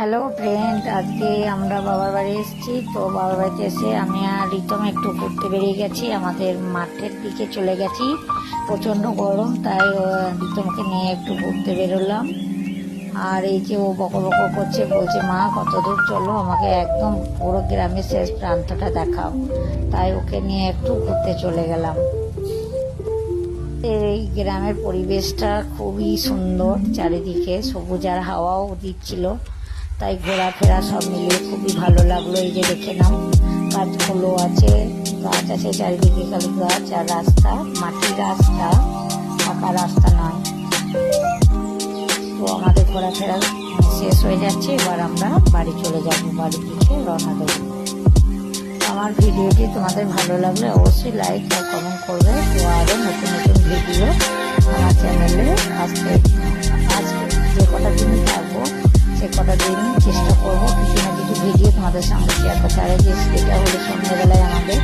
Hello friend আজকে আমরা বাবার বাড়ি এসেছি। তো বাবার বাড়িতে এসে আমি আর রিতম একটু ঘুরতে বেরিয়ে গেছি। আমাদের মাঠের দিকে চলে গেছি। প্রচণ্ড গরম, তাই রিতমকে নিয়ে একটু ঘুরতে বেরোলাম। আর এই যে ও বকর বকর করছে, বলছে, মা, কত দূর চলো, আমাকে একদম পুরো গ্রামের শেষ প্রান্তটা দেখাও। তাই ওকে নিয়ে একটু ঘুরতে চলে গেলাম। এই গ্রামের পরিবেশটা খুবই সুন্দর, চারিদিকে সবুজ আর হাওয়াও দিচ্ছিল। তাই ঘোরাফেরা সব মিলিয়ে খুবই ভালো লাগল। এই যে দেখে নাও গাছগুলো আছে, গাছ আছে, চারিদিকে খালি গাছ আর রাস্তা, মাটির রাস্তা, ফাঁকা রাস্তা নয়। তো আমাদের ঘোরাফেরা শেষ হয়ে যাচ্ছে, এবার আমরা বাড়ি চলে যাব বাড়ির দিকে রওনা দেবো। আমার ভিডিওটি তোমাদের ভালো লাগলে অবশ্যই লাইক আর কমেন্ট করবে, তো আরও নতুন নতুন ভিডিও আমার চ্যানেলে আসতে কটা দিন চেষ্টা করব। কিছু না কিছু ভিডিও তোমাদের সামনে শেয়ার করতে আর এটা হলো সন্ধ্যাবেলায় আমাদের